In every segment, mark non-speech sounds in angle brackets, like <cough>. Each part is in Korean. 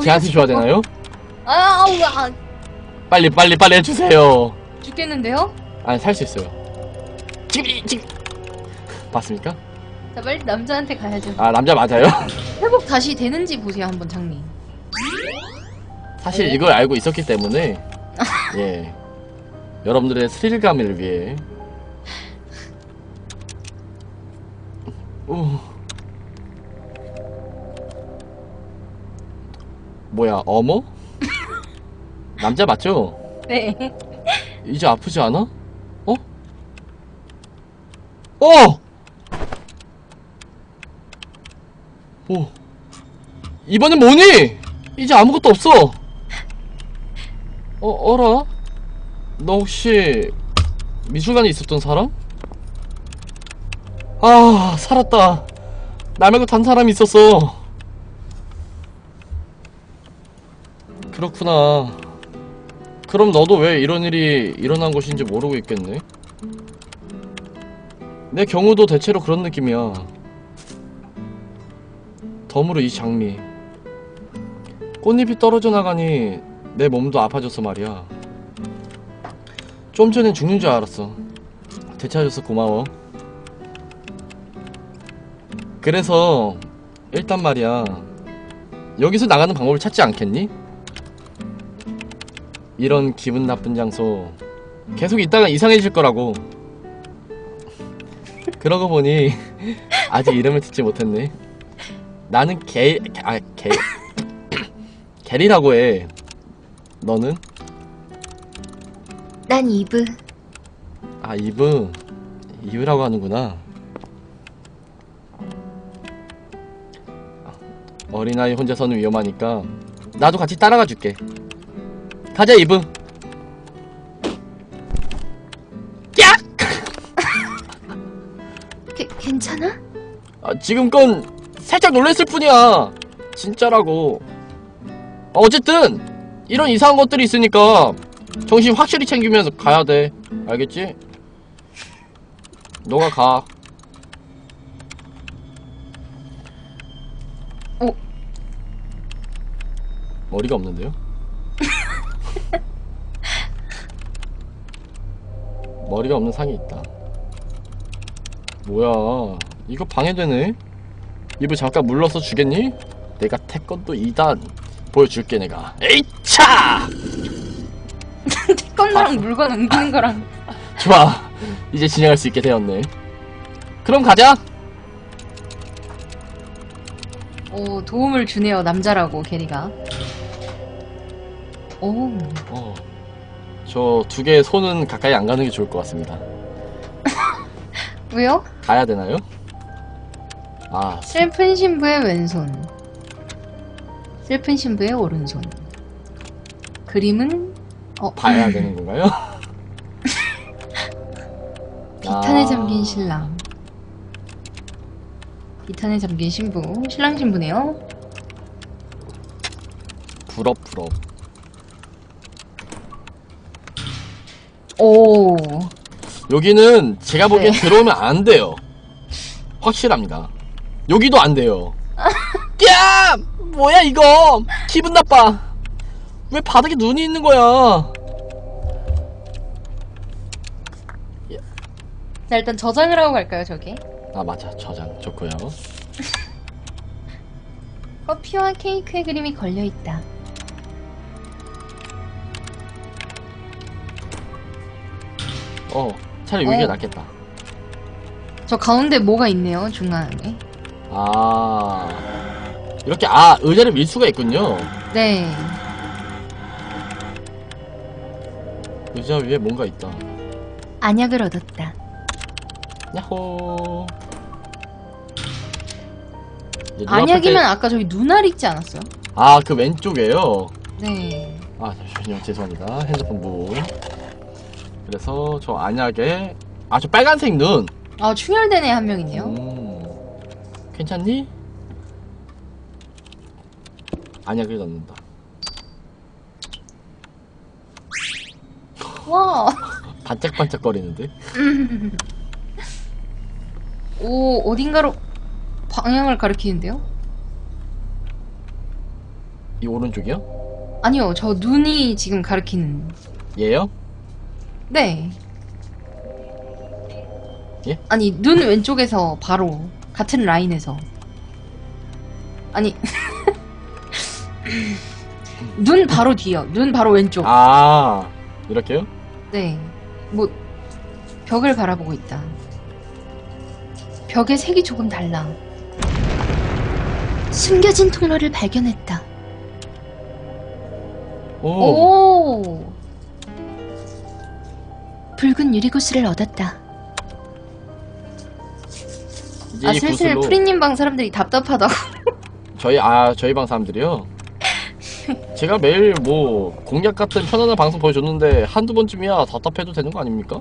제한테 줘야 되나요? 아, 아우, 아, 빨리 빨리 빨리 해주세요. 죽겠는데요? 아니 살 수 있어요. 지금 이- 지금 봤습니까? 자, 빨리 남자한테 가야죠. 아 남자 맞아요? 회복 다시 되는지 보세요, 한번 장미. 사실 이걸 알고 있었기 때문에 <laughs> 예 여러분들의 스릴감을 위해 <laughs> 우. 뭐야 어머? 남자 맞죠? 네. 이제 아프지 않아? 어? 어! 오. 이번엔 뭐니? 이제 아무것도 없어. 어, 어라? 너 혹시 미술관에 있었던 사람? 아, 살았다. 나 말고 단 사람이 있었어. 그렇구나. 그럼 너도 왜 이런 일이 일어난 것인지 모르고 있겠네? 내 경우도 대체로 그런 느낌이야. 덤으로 이 장미. 꽃잎이 떨어져 나가니 내 몸도 아파져서 말이야. 좀 전엔 죽는 줄 알았어. 되찾아줘서 고마워. 그래서 일단 말이야. 여기서 나가는 방법을 찾지 않겠니? 이런 기분 나쁜 장소 계속 있다가 이상해질 거라고. 그러고 보니 <laughs> 아직 이름을 듣지 못했네. 나는 게, 아, 게, <coughs> 게리라고 해. 너는? 난 이브. 아, 이브. 이브라고 하는구나. 어린아이 혼자서는 위험하니까 나도 같이 따라가 줄게. 가자, 이브. 야! 게, 괜찮아? 아, 지금 건 살짝 놀랬을 뿐이야. 진짜라고. 아, 어쨌든 이런 이상한 것들이 있으니까 정신 확실히 챙기면서 가야 돼. 알겠지? 너가 가. 어? 머리가 없는데요? 머리가 없는 상이 있다. 뭐야? 이거 방해되네? 입을 잠깐 물러서 주겠니? 내가 태권도 2단 보여줄게 내가. 에이차! <laughs> 태권도랑 물건 옮기는 거랑. 좋아. 이제 진행할 수 있게 되었네. 그럼 가자. 오, 도움을 주네요, 남자라고, 게리가. 오, 어. 저 두 개의 손은 가까이 안 가는 게 좋을 것 같습니다. <laughs> 왜요? 가야 되나요? 아, 슬픈 신부의 왼손. 슬픈 신부의 오른손. 그림은, 어, 봐야 <laughs> 되는 건가요? <laughs> 비탄에 아. 잠긴 신랑. 비탄에 잠긴 신부. 신랑 신부네요. 부럽 부럽. 오, 여기는 제가 보기엔 네. 들어오면 안 돼요. 확실합니다. 여기도 안 돼요. <laughs> 야! 뭐야 이거? 기분 나빠. 왜 바닥에 눈이 있는 거야? 자, 일단 저장을 하고 갈까요, 저기? 아 맞아 저장 좋고요. <laughs> 커피와 케이크의 그림이 걸려있다. 어 차라리 여기가 어. 낫겠다. 저 가운데 뭐가 있네요, 중앙에. 아 이렇게 아 의자를 밀 수가 있군요. 네. 의자 위에 뭔가 있다. 안약을 얻었다. 야호. 안약이면 아까 저기 눈알 있지 않았어요? 때- 아, 그 왼쪽에요. 네. 아, 잠시만요. 죄송합니다. 핸드폰 부. 그래서 저 안약에 아, 저 빨간색 눈. 아, 충혈된 애 한명 있네요. 음. 괜찮니? 안약을 넣는다. 와. <laughs> 반짝반짝거리는데? 오, 어딘가로 방향을 가리키는데요? 이 오른쪽이요? 아니요, 저 눈이 지금 가리키는. 얘요? 네. 예? 아니, 눈 왼쪽에서 바로 같은 라인에서. 아니. <laughs> 눈 바로 뒤요. 눈 바로 왼쪽. 아 이렇게요? 네. 뭐 벽을 바라보고 있다. 벽의 색이 조금 달라. 숨겨진 통로를 발견했다. 오, 오. 붉은 유리구슬을 얻었다. 이제 아 이 슬슬 구슬로 프리님 방 사람들이 답답하다고. 저희 아 저희 방 사람들이요. 제가 매일 뭐 공략 같은 편안한 방송 보여줬는데 한두 번쯤이야 답답해도 되는 거 아닙니까?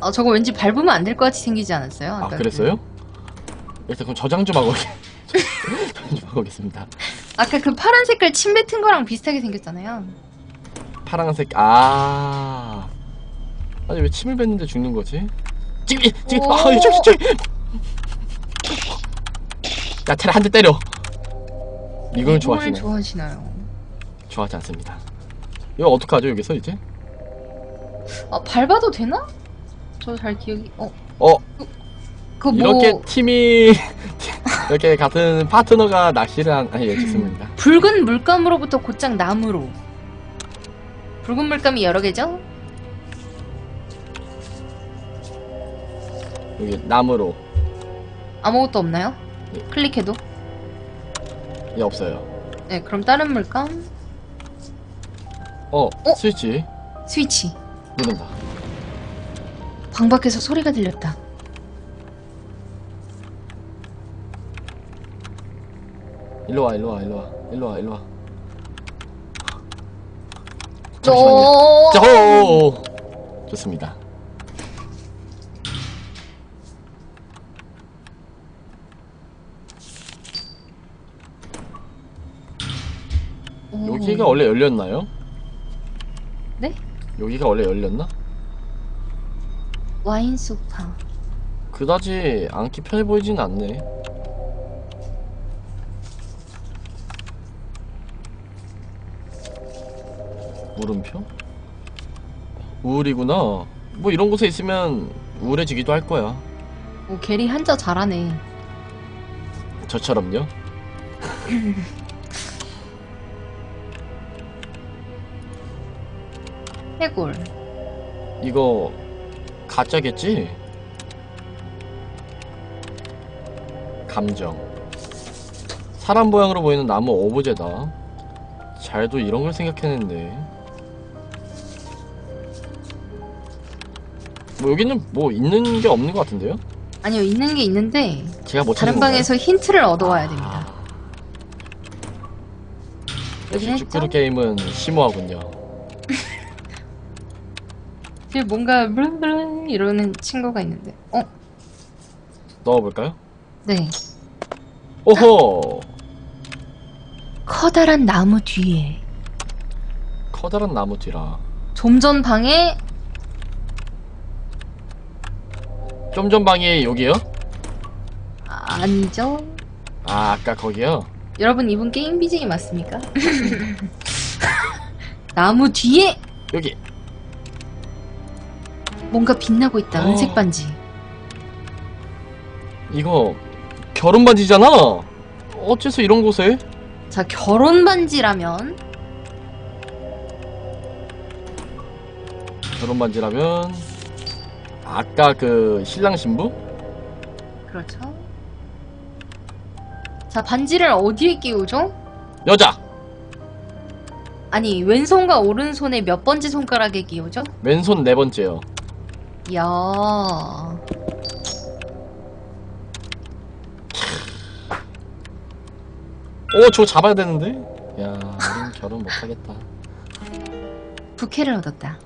아 저거 왠지 밟으면 안 될 것 같이 생기지 않았어요? 아 아까 그랬어요? 일단 그럼 저장 좀 하고 <laughs> 저장 좀 하고 오겠습니다. 그, 아까 그 파란 색깔 침 뱉은 거랑 비슷하게 생겼잖아요. 파란색 아 아니 왜 침을 뱉는데 죽는 거지? 지금 이- 지금 오. 아 저기 저기 야 테라 한 대 때려 이걸 좋아하시네 좋아하시나요? 좋아하지 않습니다 이거 어떡하죠 여기서 이제 아 밟아도 되나? 저 잘 기억이 어 어 그거 이렇게 뭐 팀이 <laughs> 이렇게 같은 파트너가 낚시를 한 아니 예 좋습니다 붉은 물감으로부터 곧장 나무로 붉은 물감이 여러 개죠? 여기 나무로. 아무것도 없나요? 예. 클릭해도? 예 없어요. 네 그럼 다른 물감 어, 어? 스위치. 스위치. 누른다. 방 밖에서 소리가 들렸다. 일로 와 일로 와 일로 와. 일로 와 일로 와. 잠시만요. 호 좋습니다. 여기가 원래 열렸나요? 네? 여기가 원래 열렸나? 와인 소파 그다지 앉기 편해 보이진 않네. 물음표? 우울이구나. 뭐 이런 곳에 있으면 우울해지기도 할 거야. 오 게리 한자 잘하네 저처럼요. <laughs> 해골 이거 가짜겠지? 감정 사람 모양으로 보이는 나무 오브제다 잘도 이런 걸 생각했는데 뭐 여기는 뭐 있는 게 없는 것 같은데요? 아니요 있는 게 있는데 제가 못 다른 찾은 방에서 힌트를 얻어와야 됩니다 건가요? 여긴 했죠? 쭈꾸루 게임은 심오하군요 뒤에 뭔가 블릉블릉 이러는 친구가 있는데 어? 넣어볼까요? 네 오호 커다란 나무 뒤에 커다란 나무 뒤라 좀 전 방에 좀 전 방이 여기요? 아, 아니죠 아 아까 거기요? 여러분 이분 게임 BJ 맞습니까? <laughs> 나무 뒤에 여기 뭔가 빛나고 있다 어. 은색 반지 이거 결혼 반지잖아. 어째서 이런 곳에? 자 결혼 반지라면 결혼 반지라면 아까 그 신랑 신부? 그렇죠 자 반지를 어디에 끼우죠? 여자. 아니 왼손과 오른손의 몇 번째 손가락에 끼우죠? 왼손 네 번째요. 야 오, 저거 잡아야 되는데. 야, 우린 <laughs> 결혼 못 하겠다. 부케를 얻었다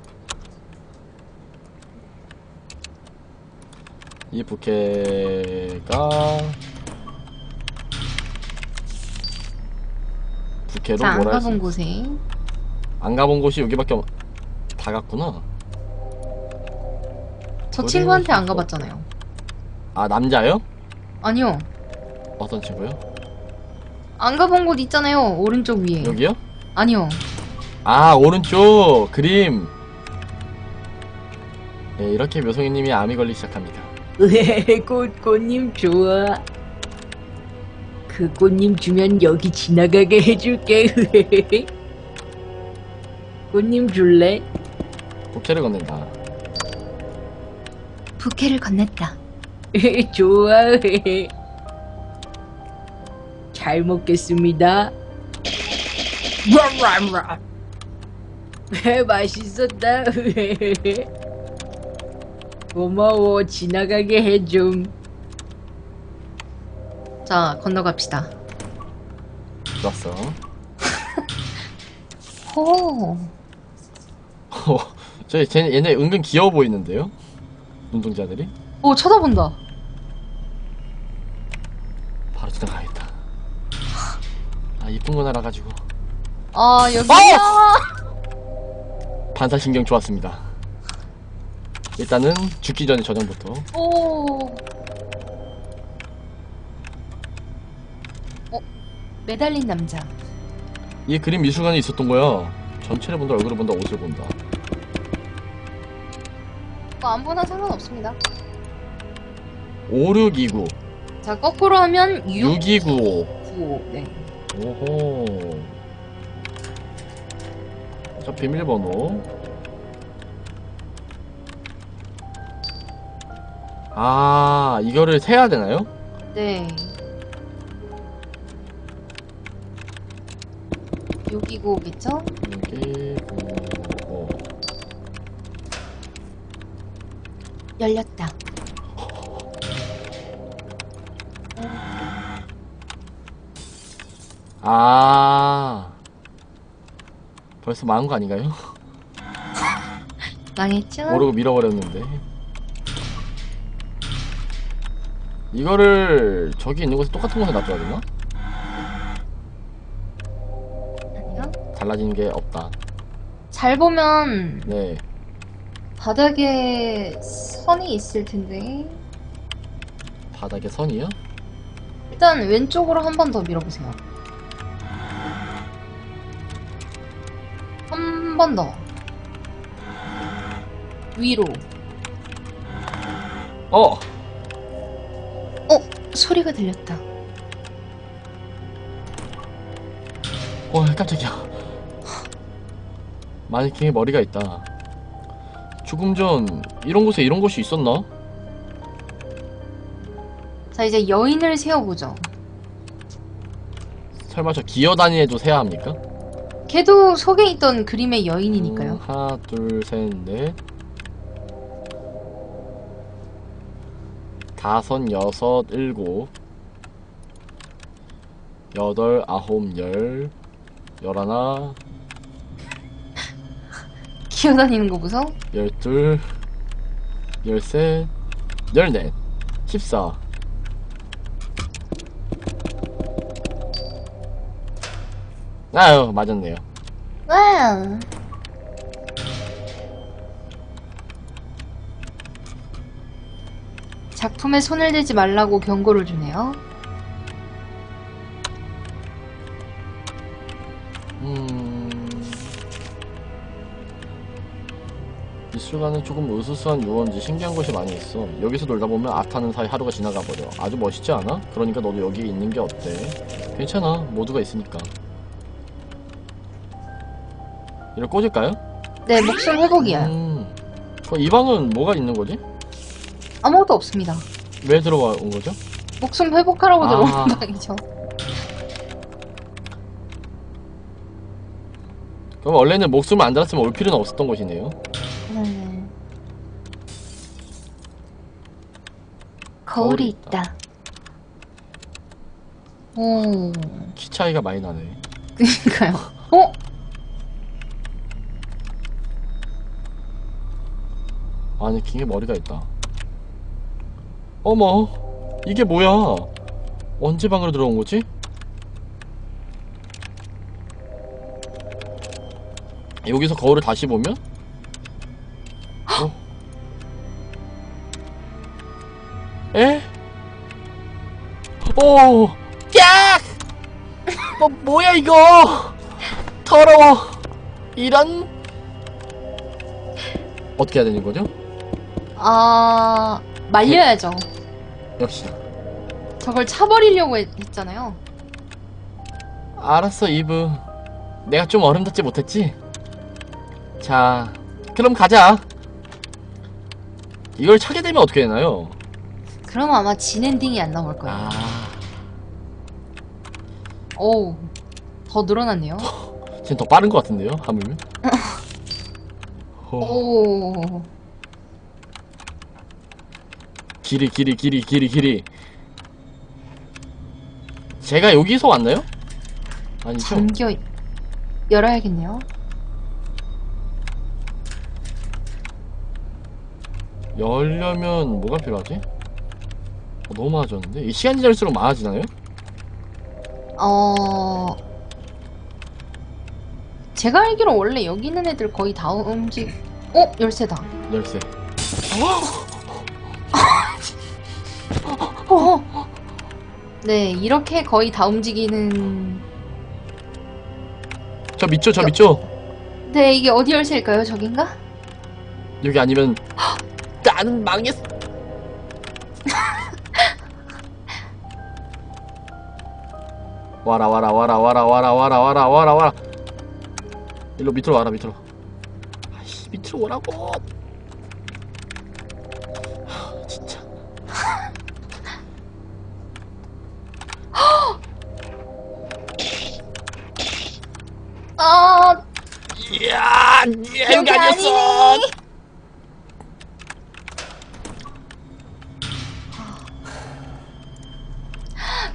이자안 뭐라 가본 했지? 곳에 안 가본 곳이 여기밖에 없... 다 갔구나. 저 친구한테 안좀 가봤잖아요 아 남자요? 아니요 어떤 친구요? 안 가본 곳 있잖아요. 오른쪽 위에. 여기요? 아니요. 아 오른쪽 그림 네, 이렇게 묘성이님이 암이 걸리기 시작합니다 꽃, 꽃님 좋아. 그 꽃님 주면 여기 지나가게 해줄게. <laughs> 꽃님 줄래? 국채를 건넨다 부캐를 건넸다. <laughs> 좋아. 잘 먹겠습니다. 와와와. 맛있었다. <laughs> 고마워. 지나가게 해좀. 자, 건너갑시다. 좋았어 호. 저희 쟤 얘네 은근 귀여워 보이는데요? 눈동자들이 오, 쳐다본다. 바로 지나가야겠다 아 이쁜 거 날아가지고 아, 여기야. 반사신경 좋았습니다 일단은 죽기 전에 저장부터 오. 어, 매달린 남자. 이 그림 미술관에 있었던 거야 전체를 본다 얼굴을 본다 옷을 본다 뭐, 안 보나 상관없습니다. 5629 자, 거꾸로 하면 6. 6295 9. 네. 오호 저 비밀번호 아 이거를 세야 되나요? 네. 629겠죠? 여기 오, 열렸다. 아 벌써 망한 거 아닌가요? <laughs> 망했죠? 모르고 밀어버렸는데 이거를 저기 있는 곳에 똑같은 곳에 놔둬야 되나? 아니요. 달라지는 게 없다 잘 보면 네 바닥에 선이 있을 텐데. 바닥에 선이요? 일단 왼쪽으로 한 번 더 밀어보세요. 한 번 더. 위로. 어! 소리가 들렸다. 어 깜짝이야 마네킹에 머리가 있다 죽음 전 이런 곳에 이런 곳이 있었나? 자, 이제 여인을 세워보죠. 설마 저 기어다니에도 세야 합니까? 걔도 속에 있던 그림의 여인이니까요. 음, 하나 둘셋넷 다섯 여섯 일곱 여덟 아홉 열 열하나 기어다니는 거 보소? 열둘 열셋 열넷 십사 아유 맞았네요 와. 작품에 손을 대지 말라고 경고를 주네요. 미술관은 조금 으스스한 유원지 신기한 곳이 많이 있어 여기서 놀다 보면 아타는 사이 하루가 지나가 버려 아주 멋있지 않아? 그러니까 너도 여기 있는 게 어때? 괜찮아 모두가 있으니까 이걸 꽂을까요? 네, 목숨 회복이야. 음... 그럼 이 방은 뭐가 있는 거지? 아무것도 없습니다. 왜 들어와 온 거죠? 목숨 회복하라고 아. 들어온 <laughs> 방이죠. 그럼 원래는 목숨을 안 달았으면 올 필요는 없었던 곳이네요 거울이 있다. 오, 키 차이가 많이 나네 그니까요. <laughs> 어? 아니 킹에 머리가 있다 어머 이게 뭐야 언제 방으로 들어온 거지? 여기서 거울을 다시 보면 오! 깍! 뭐, 뭐야 이거 더러워 이런 어떻게 해야 되는 거죠? 아 말려야죠. 역시 저걸 차버리려고 했, 했잖아요. 알았어 이브 내가 좀 어른답지 못했지? 자 그럼 가자 이걸 차게 되면 어떻게 되나요? 그럼 아마 진 엔딩이 안 나올 거예요. 아 오우 더 늘어났네요. 쟤는 더 빠른 것 같은데요 하물며 어, 오 길이 길이 길이 길이 길이 제가 여기서 왔나요? 아니죠? 잠겨 열어야겠네요. 열려면 뭐가 필요하지? 어, 너무 많아졌는데? 이 시간이 지날수록 많아지나요? 어 제가 알기로 원래 여기 있는 애들 거의 다 움직. 어 열쇠다. 열쇠 어. 네 이렇게 거의 다 움직이는. 저 밑죠 저 밑죠 네 이게 어디 열쇠일까요? 저긴가? 여기 아니면 나는 망했어 와라 와라 와라 와라 와라 와라 와라 와라 와라. 일로 밑으로 와라 밑으로. 아이씨 밑으로 오라고. 하, 진짜. 아 이야 여기 아니었어. 아니네.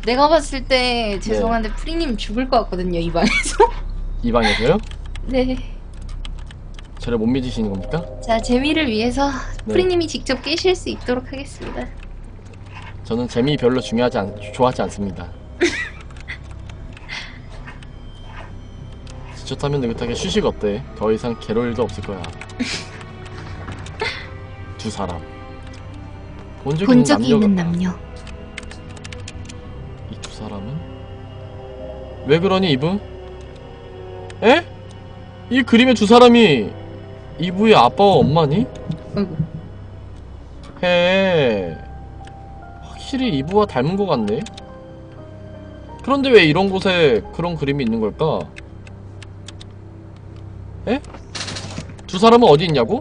내가 봤을 때 죄송한데 프리님 죽을 것 같거든요 이 방에서. <laughs> 이 방에서요? 네. 저를 못 믿으시는 겁니까? 자 재미를 위해서 네. 프리님이 직접 깨실 수 있도록 하겠습니다. 저는 재미 별로 중요하지 않, 좋아하지 않습니다. <laughs> 좋다면 느긋하게 휴식 어때? 더 이상 괴로울 일도 없을 거야. <laughs> 두 사람. 본 적이 본 남녀가 있는 남녀. 왜 그러니 이브? 에? 이 그림의 두 사람이 이브의 아빠와 엄마니? 아이고. 해. 확실히 이브와 닮은 것 같네. 그런데 왜 이런 곳에 그런 그림이 있는 걸까? 에? 두 사람은 어디 있냐고?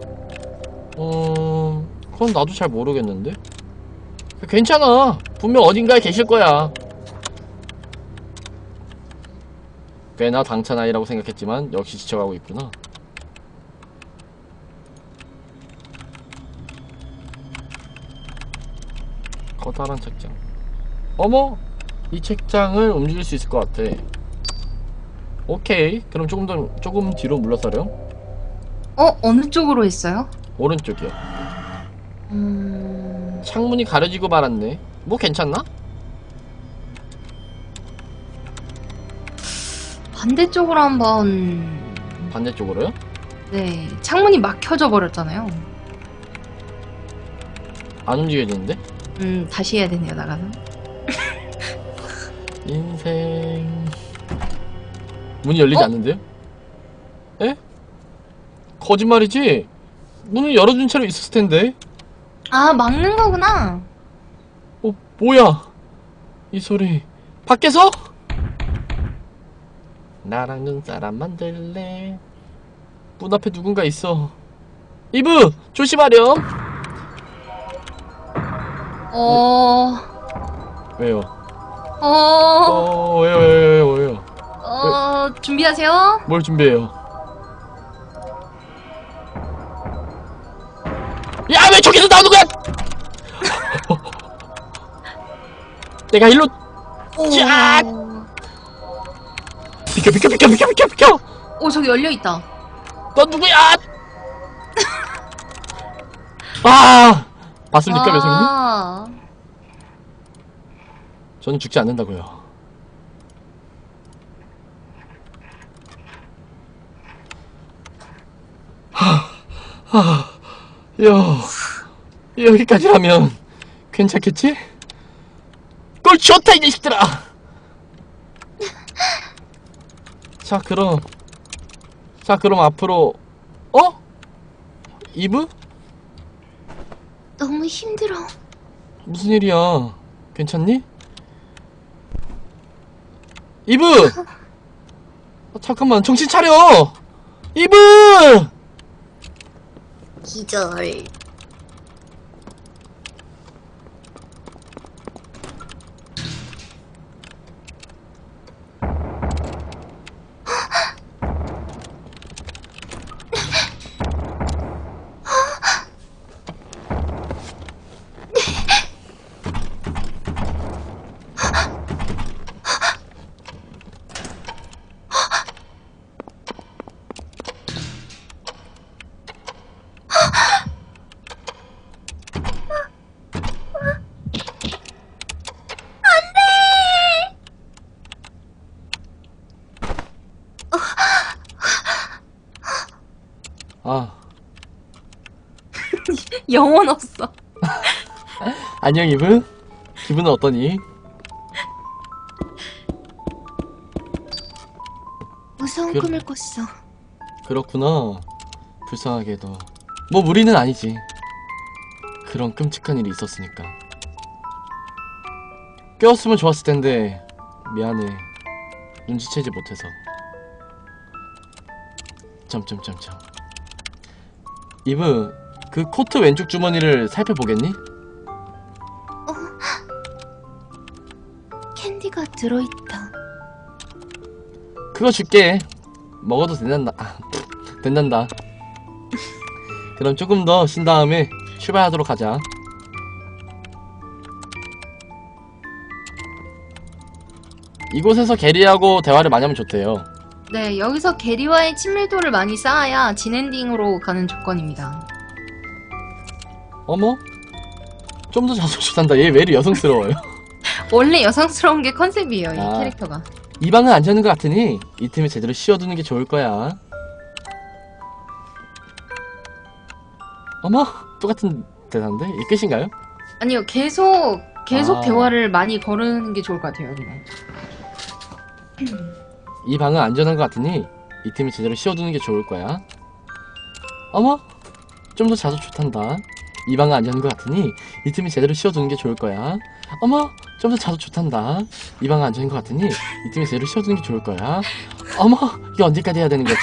어... 그건 나도 잘 모르겠는데. 괜찮아. 분명 어딘가에 계실 거야. 꽤나 당찬 아이라고 생각했지만 역시 지쳐가고 있구나. 커다란 책장. 어머! 이 책장을 움직일 수 있을 것 같아. 오케이. 그럼 조금 더, 조금 뒤로 물러서렴. 어 어느 쪽으로 했어요? 오른쪽이요. 음... 창문이 가려지고 말았네. 뭐 괜찮나? 반대쪽으로 한번. 반대쪽으로요? 네 창문이 막혀져 버렸잖아요. 안 움직여지는데? 음 다시 해야 되네요 나가서. <laughs> 인생. 문이 열리지 어? 않는데요? 에? 거짓말이지? 문을 열어준 채로 있었을 텐데. 아 막는 거구나. 어, 뭐야? 이 소리. 밖에서? 나랑 눈사람 만들래. 문 앞에 누군가 있어. 이브! 조심하렴! 어... 왜요? 어... 어, 왜요, 왜요, 왜요, 왜요? 어... 준비하세요. 뭘 준비해요? 야, 왜 저기서 나오는 거야! <laughs> 내가 일로 짜! 비켜, 비켜, 비켜, 비켜, 비켜, 비켜! 오 저기 열려 있다. 넌 누구야? <laughs> 아! 봤습니까, 배송님? 아... 저는 죽지 않는다고요. 하, 하, 여, 여기까지라면 괜찮겠지? 꼴 좋다 이 자식들아. 자 그럼 자 그럼 앞으로 어? 이브? 너무 힘들어. 무슨 일이야 괜찮니? 이브! 아, 잠깐만 정신 차려! 이브! 기절. 아 <laughs> 영혼 없어. <laughs> 안녕 이브. 기분은 어떠니? 무서운 그- 꿈을 꿨어. 그렇구나. 불쌍하게도. 뭐 무리는 아니지. 그런 끔찍한 일이 있었으니까. 깨웠으면 좋았을 텐데 미안해. 눈치채지 못해서. 점점점점 이브 그 코트 왼쪽 주머니를 살펴보겠니? 캔디가 들어있다. 그거 줄게 먹어도 된단다 아, <laughs> 된단다 그럼 조금 더 쉰 다음에 출발하도록 하자 이곳에서 게리하고 대화를 많이 하면 좋대요 네, 여기서 게리와의 친밀도를 많이 쌓아야 진엔딩으로 가는 조건입니다. 어머? 좀 더 자소주단다 얘 왜 이리 여성스러워요 <laughs> 원래 여성스러운 게 컨셉이에요, 이 아. 캐릭터가. 이 방은 안 되는 것 같으니 이 틈에 제대로 씌워두는 게 좋을 거야 어머? 똑같은 대사인데? 이게 끝인가요? 아니요, 계속, 계속 아. 대화를 많이 거르는 게 좋을 것 같아요, 여기는. 이 방은 안전한 것 같으니 이 틈에 제대로 씌워두는 게 좋을 거야. 어머? 좀 더 자주 좋단다. 이 방은 안전한 것 같으니 이 틈에 제대로 씌워두는 게 좋을 거야. 어머? 좀 더 자주 좋단다. 이 방은 안전한 것 같으니 이 틈에 제대로 씌워두는 게 좋을 거야. 어머? 이게 언제까지 해야 되는 거죠?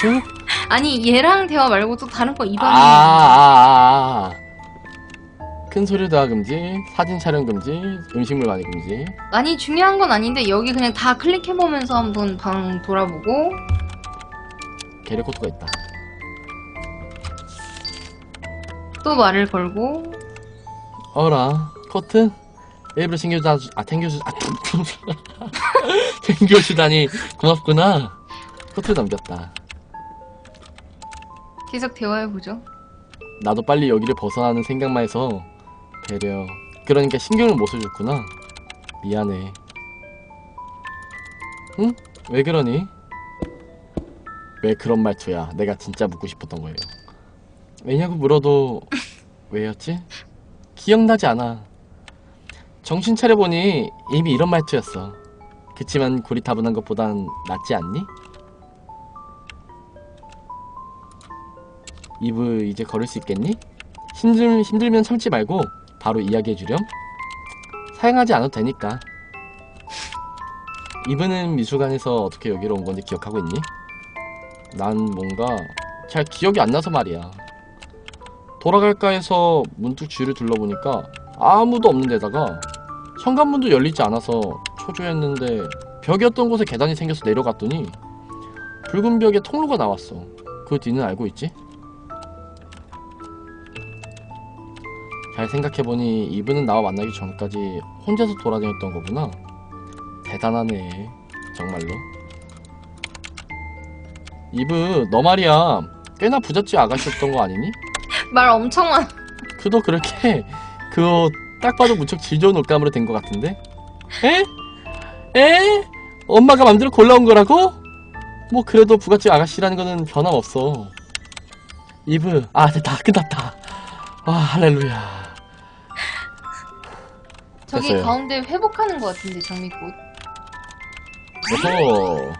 아니, 얘랑 대화 말고 또 다른 거 아, 이방이. 아, 아, 아. 큰 소리 대화 금지, 사진 촬영 금지, 음식물 관리 금지. 많이 중요한 건 아닌데, 여기 그냥 다 클릭해 보면서 한번 방 돌아보고, 게리 코트가 있다. 또 말을 걸고, 어라 코트? 일부러 챙겨주다 아 챙겨주 아 <laughs> 챙겨주다니 고맙구나. 코트 넘겼다. 계속 대화해보죠. 나도 빨리 여기를 벗어나는 생각만 해서 배려. 그러니까 신경을 못 써줬구나. 미안해. 응? 왜 그러니? 왜 그런 말투야? 내가 진짜 묻고 싶었던 거예요 왜냐고 물어도 왜였지? 기억나지 않아 정신 차려보니 이미 이런 말투였어 그치만 고리타분한 것보단 낫지 않니? 이브 이제 걸을 수 있겠니? 힘들, 힘들면 참지 말고 바로 이야기해주렴 사양하지 않아도 되니까 이브는 미술관에서 어떻게 여기로 온 건지 기억하고 있니? 난 뭔가 잘 기억이 안 나서 말이야 돌아갈까 해서 문득 주위를 둘러보니까 아무도 없는 데다가 현관문도 열리지 않아서 초조했는데 벽이었던 곳에 계단이 생겨서 내려갔더니 붉은 벽에 통로가 나왔어 그 뒤는 알고 있지? 잘 생각해보니 이브는 나와 만나기 전까지 혼자서 돌아다녔던 거구나. 대단하네. 정말로. 이브, 너 말이야. 꽤나 부잣집 아가씨였던 거 아니니? 말 엄청 많아. 그도 그렇게 그거 딱 봐도 무척 질 좋은 옷감으로 된 것 같은데? 에? 에? 엄마가 맘대로 골라온 거라고? 뭐 그래도 부잣집 아가씨라는 거는 변함없어. 이브, 아 됐다 끝났다. 아 할렐루야. 저기 됐어요. 가운데 회복하는 것 같은데, 장미꽃. 어허.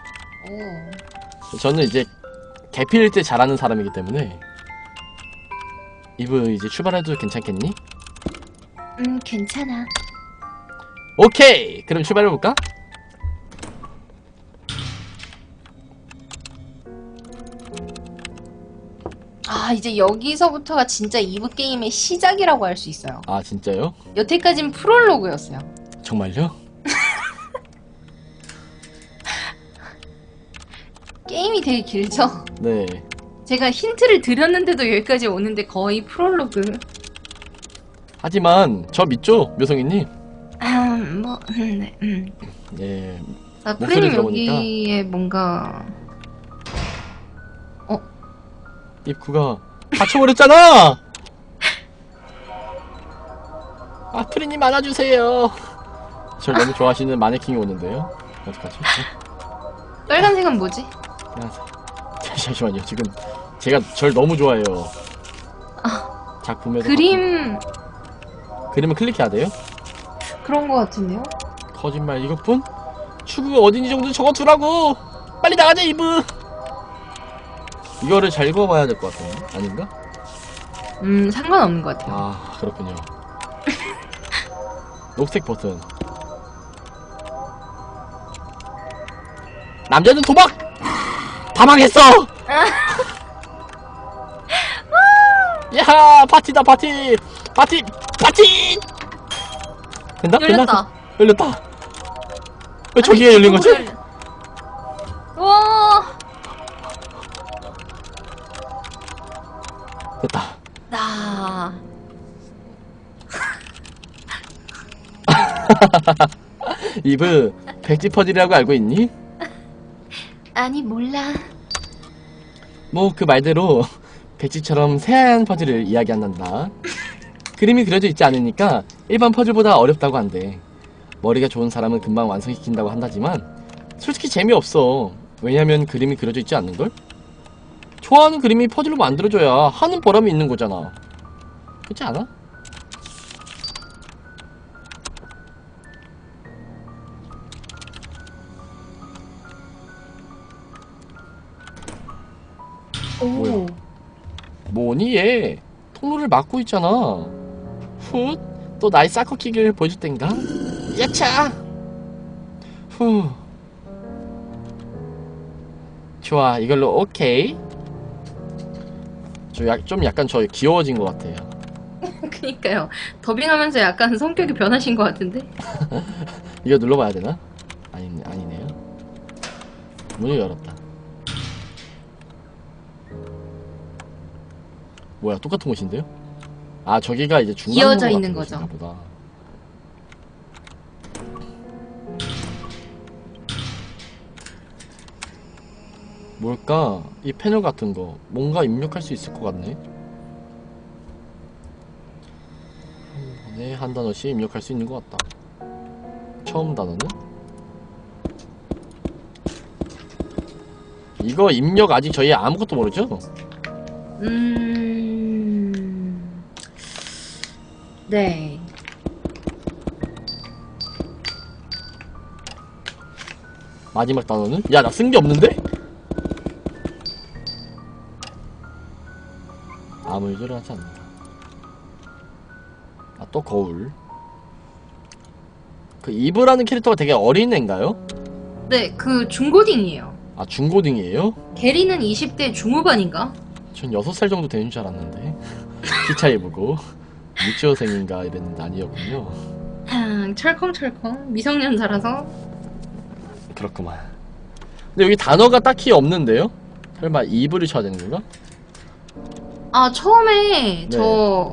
오. 저는 이제 개필 때 잘하는 사람이기 때문에 이브 이제 출발해도 괜찮겠니? 음 괜찮아. 오케이 그럼 출발해볼까? 아 이제 여기서부터가 진짜 이브 게임의 시작이라고 할 수 있어요. 아 진짜요? 여태까진 프롤로그였어요. 정말요? <laughs> 게임이 되게 길죠. 네 제가 힌트를 드렸는데도 여기까지 오는데 거의 프롤로그. 하지만 저 믿죠 묘성이님 아, 뭐, 음, 네, 음. 예 아, 목소리 프레임 들어보니까. 여기에 뭔가. 입구가 닫혀버렸잖아 아 프리님 안아주세요 절 너무 좋아하시는 마네킹이 오는데요 어떡하지? 빨간색은 뭐지? 안녕하세요. 잠시만요. 지금 제가 절 너무 좋아해요. 작품에서 그림, 그림을 클릭해야 돼요? 그런 거 같은데요? 거짓말 이것뿐? 추구가 어딘지 정도 적어두라고! 빨리 나가자 이브! 이거를 잘 읽어봐야 될 것 같은데 아닌가? 음, 상관없는 것 같아요. 아 그렇군요. <laughs> 녹색 버튼. 남자는 도박! 다 망했어! 야 파티다 파티! 파티! 파티! 된다? 열렸다. 열렸다. 왜 저기가 열린 거지? 와, 됐다. 나. <laughs> 이브 백지 퍼즐이라고 알고 있니? 아니, 몰라. 뭐 그 말대로 백지처럼 새하얀 퍼즐을 이야기한단다. 그림이 그려져 있지 않으니까 일반 퍼즐보다 어렵다고 한대. 머리가 좋은 사람은 금방 완성시킨다고 한다지만 솔직히 재미없어. 왜냐면 그림이 그려져 있지 않는걸? 좋아하는 그림이 퍼즐로 만들어줘야 하는 보람이 있는 거잖아. 그렇지 않아? 오. 뭐야? 뭐니 얘? 통로를 막고 있잖아. 훗? 또 나의 사커킥을 보여줄 땐가? 야차! 후. 좋아, 이걸로 오케이. 저 약, 좀 약간 저 귀여워진 것 같아요. <laughs> 그니까요. 더빙하면서 약간 성격이 변하신 것 같은데? <laughs> 이거 눌러봐야 되나? 아니, 아니네요. 문이 열었다. 뭐야, 똑같은 곳인데요? 아, 저기가 이제 중간 이어져 있는 거죠. 보다. 뭘까? 이 패널 같은 거 뭔가 입력할 수 있을 것 같네. 한 번에 한 단어씩 입력할 수 있는 것 같다. 처음 단어는? 이거 입력 아직 저희 아무것도 모르죠? 음. 네. 마지막 단어는? 야, 나 쓴 게 없는데? 아무 일도 하지 않는다. 아, 또 거울. 그 이브라는 캐릭터가 되게 어린 애인가요? 네, 그 중고딩이에요. 아, 중고딩이에요? 게리는 20대 중후반인가? 전 6살 정도 되는 줄 알았는데. <laughs> 기차 입고 유치원생인가 이랬는데 아니었군요. 아, 철컹철컹 미성년자라서 그렇구만. 근데 여기 단어가 딱히 없는데요? 설마 이브를 쳐야 되는 건가? 아 처음에 저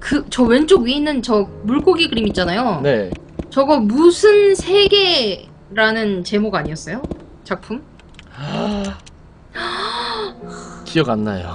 그 저 왼쪽 위에 있는 저 물고기 그림 있잖아요. 네. 저거 무슨 세계라는 제목 아니었어요? 작품? <gasps> 기억 안 나요.